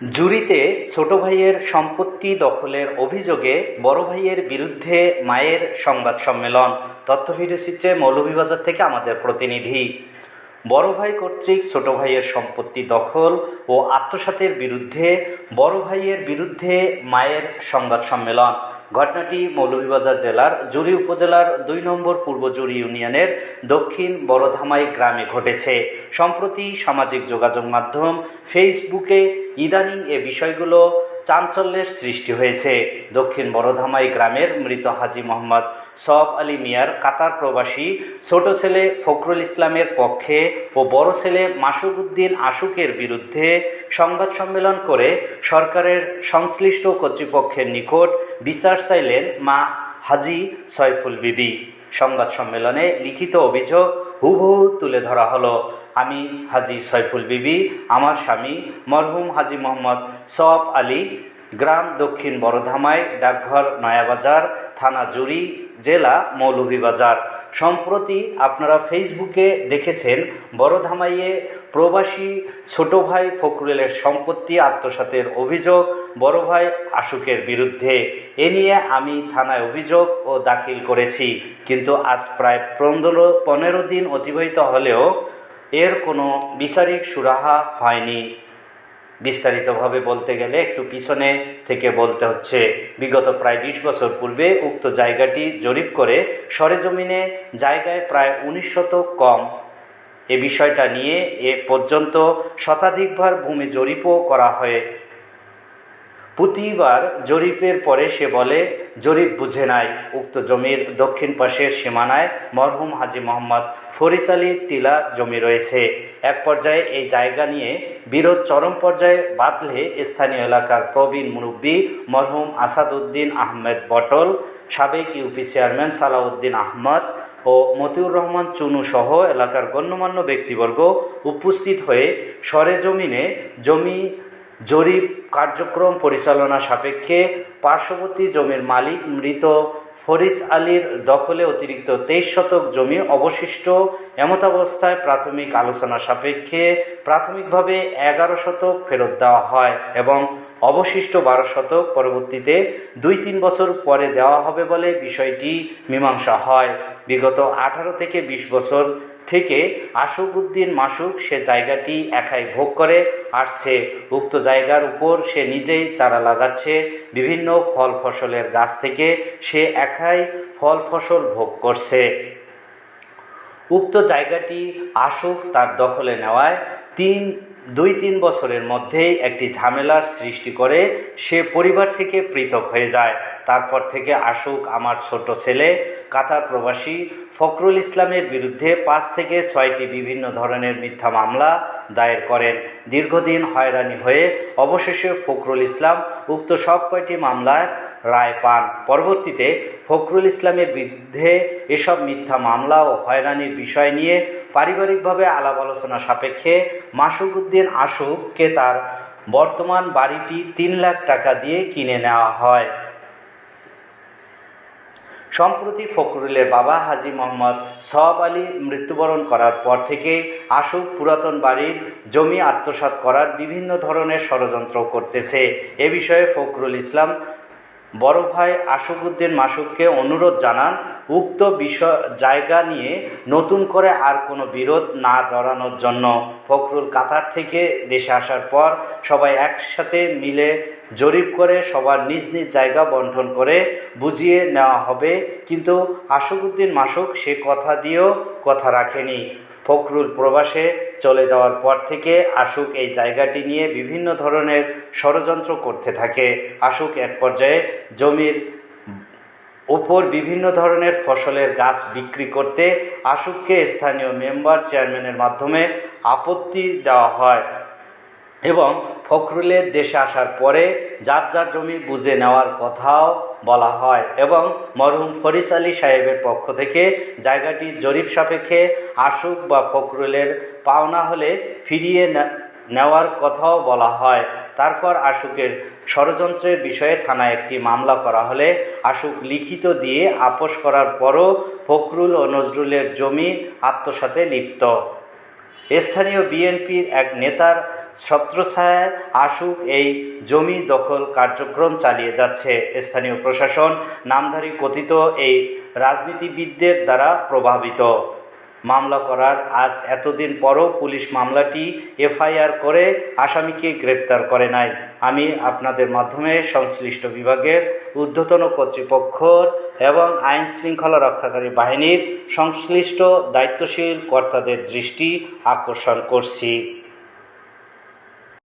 জুরিতে ছোট ভাইয়ের সম্পত্তি দখলের অভিযোগে বড় ভাইয়ের বিরুদ্ধে মায়ের সংবাদ সম্মেলন। তথ্য ভিডিওচিত্রে মৌলভীবাজার থেকে আমাদের প্রতিনিধি। বড় ভাই কর্তৃক ছোট ভাইয়ের সম্পত্তি দখল ও আত্মসাতের বিরুদ্ধে বড় ভাইয়ের বিরুদ্ধে মায়ের সংবাদ সম্মেলন। ঘটনাটি মৌলভীবাজার জেলার জুরি উপজেলার দুই নম্বর পূর্ব জুরি ইউনিয়নের দক্ষিণ বড়ধামাই গ্রামে ঘটেছে। সম্প্রতি সামাজিক যোগাযোগ মাধ্যম ফেসবুকে ইদানিং এ বিষয়গুলো চাঞ্চল্যের সৃষ্টি হয়েছে। দক্ষিণ বড়ধামাই গ্রামের মৃত হাজি মোহাম্মদ সব আলী মিয়ার কাতার প্রবাসী, ছোট ছেলে ফখরুল ইসলামের পক্ষে ও বড় ছেলে মাসুদ উদ্দিন আশুকের বিরুদ্ধে সংবাদ সম্মেলন করে সরকারের সংশ্লিষ্ট কর্তৃপক্ষের নিকট বিচার চাইলেন মা হাজি সয়ফুল বিবি। সংবাদ সম্মেলনে লিখিত অভিযোগ হুবহু তুলে ধরা হলো। আমি হাজি সয়ফুল বিবি, আমার স্বামী মরহুম হাজি মোহাম্মদ সওয়াব আলী, গ্রাম দক্ষিণ বড়ধামাই ডাকঘর নয়াবাজার, থানা জুরি জেলা মৌলভীবাজার। সম্প্রতি আপনারা ফেসবুকে দেখেছেন, বড়ধামাইয়ে প্রবাসী ছোট ভাই ফখরুলের সম্পত্তি, আত্মসাতের অভিযোগ, বড় ভাই আশুকের বিরুদ্ধে। এ নিয়ে আমি থানায় অভিযোগ ও দাখিল করেছি। কিন্তু আজ প্রায় পনেরো পনেরো দিন অতিবাহিত হলেও এর কোনো বিচারিক সুরাহা হয়নি। বিস্তারিতভাবে বলতে গেলে একটু পিছনে থেকে বলতে হচ্ছে, বিগত প্রায় বিশ বছর পূর্বে উক্ত জায়গাটি জরিপ করে সরেজমিনে জায়গায় প্রায় উনিশ শতক কম। এ বিষয়টা নিয়ে এ পর্যন্ত শতাধিকবার ভূমি জরিপও করা হয় প্রতিবার জরিপের পরে সে বলে, জরিপ বুঝে নাই। উক্ত জমির দক্ষিণ পাশের সীমানায় মরহুম হাজি মোহাম্মদ ফরিস টিলা জমি রয়েছে। এক পর্যায়ে এই জায়গা নিয়ে বিরোধ চরম পর্যায়ে বাঁধলে স্থানীয় এলাকার প্রবীণ মুরব্বী মরহুম আসাদউদ্দিন আহমেদ বটল, সাবেক ইউপি চেয়ারম্যান সালাউদ্দিন আহমদ ও মতিউর রহমান চুনু সহ এলাকার গণ্যমান্য ব্যক্তিবর্গ উপস্থিত হয়ে সরেজমিনে জমি জরিপ কার্যক্রম পরিচালনা সাপেক্ষে পার্শ্ববর্তী জমির মালিক মৃত। ফরিস আলীর দখলে অতিরিক্ত তেইশ শতক জমি অবশিষ্ট। এমতাবস্থায় প্রাথমিক আলোচনা সাপেক্ষে প্রাথমিকভাবে এগারো শতক ফেরত দেওয়া হয় এবং অবশিষ্ট বারো শতক পরবর্তীতে দুই তিন বছর পরে দেওয়া হবে বলে বিষয়টি মীমাংসা হয়। বিগত আঠারো থেকে বিশ বছর থেকে আশুক উদ্দিন মাসুক সে জায়গাটি একাই ভোগ করে। আসছে উক্ত জায়গার উপর সে নিজেই চারা লাগাচ্ছে, বিভিন্ন ফল ফসলের গাছ থেকে সে একাই ফল ফসল ভোগ করছে। উক্ত জায়গাটি আশুক তার দখলে নেওয়ায় তিন, দুই তিন বছরের মধ্যেই একটি ঝামেলার সৃষ্টি করে সে পরিবার থেকে পৃথক হয়ে যায়। তারপর থেকে আশুক আমার ছোট ছেলে, কাতার প্রবাসী। ফখরুল ইসলামের বিরুদ্ধে পাঁচ থেকে ছয়টি বিভিন্ন ধরনের মিথ্যা মামলা দায়ের করেন। দীর্ঘদিন হয়রানি হয়ে অবশেষে ফখরুল ইসলাম উক্ত সব কয়টি মামলার রায় পান। পরবর্তীতে ফখরুল ইসলামের বিরুদ্ধে এসব মিথ্যা মামলা ও হয়রানির বিষয় নিয়ে পারিবারিকভাবে আলাপ আলোচনা সাপেক্ষে মাসুক উদ্দিন আশুককে তার বর্তমান বাড়িটি তিন লাখ টাকা দিয়ে কিনে নেওয়া হয়। সম্প্রতি ফখরুলের বাবা হাজি মোহাম্মদ সব আলী মৃত্যুবরণ করার পর থেকে আশুক পুরাতন বাড়ির জমি আত্মসাত করার বিভিন্ন ধরনের ষড়যন্ত্র করতেছে। এ বিষয়ে ফখরুল ইসলাম বড় ভাই আশুকুদ্দিন মাসুককে অনুরোধ জানান, উক্ত বিষয়, জায়গা নিয়ে নতুন করে আর কোনো বিরোধ না জড়ানোর জন্য। ফখরুল কাতার থেকে দেশে আসার পর সবাই একসাথে মিলে জরিপ করে সবার নিজ নিজ জায়গা বন্টন করে বুঝিয়ে নেওয়া হবে। কিন্তু আশুকুদ্দিন মাসুক সে কথা দিয়েও কথা রাখেনি। ফখরুল প্রবাসে চলে যাওয়ার পর থেকে আশুক এই জায়গাটি নিয়ে বিভিন্ন ধরনের ষড়যন্ত্র করতে থাকে। আশুক এক পর্যায়ে জমির উপর বিভিন্ন ধরনের ফসলের গাছ বিক্রি করতে আশুককে স্থানীয় মেম্বার চেয়ারম্যানের মাধ্যমে আপত্তি দেওয়া হয়। এবং ফখরুলের দেশে আসার পরে যার যার জমি বুঝে নেওয়ার কথাও বলা হয় এবং মরহুম ফরিস আলী সাহেবের পক্ষ থেকে জায়গাটি জরিপ সাপেক্ষে আশুক বা ফখরুলের পাওনা হলে ফিরিয়ে নেওয়ার কথাও বলা হয়। তারপর আশুকের ষড়যন্ত্রের বিষয়ে থানায় একটি মামলা করা হলে আশুক লিখিত দিয়ে আপোষ করার পরও ফখরুল ও নজরুলের জমি আত্মসাতে লিপ্ত। স্থানীয় বিএনপির এক নেতার ছত্রছায়ায় আসুক এই জমি দখল কার্যক্রম চালিয়ে যাচ্ছে। স্থানীয় প্রশাসন, নামধারী কথিত এই রাজনীতিবিদদের দ্বারা প্রভাবিত। মামলা করার আজ এতদিন পরও পুলিশ মামলাটি এফআইআর করে আসামিকে গ্রেপ্তার করে নাই। আমি আপনাদের মাধ্যমে সংশ্লিষ্ট বিভাগের ঊর্ধ্বতন কর্তৃপক্ষর এবং আইন শৃঙ্খলা রক্ষাকারী বাহিনীর সংশ্লিষ্ট দায়িত্বশীল কর্তাদের দৃষ্টি আকর্ষণ করছি।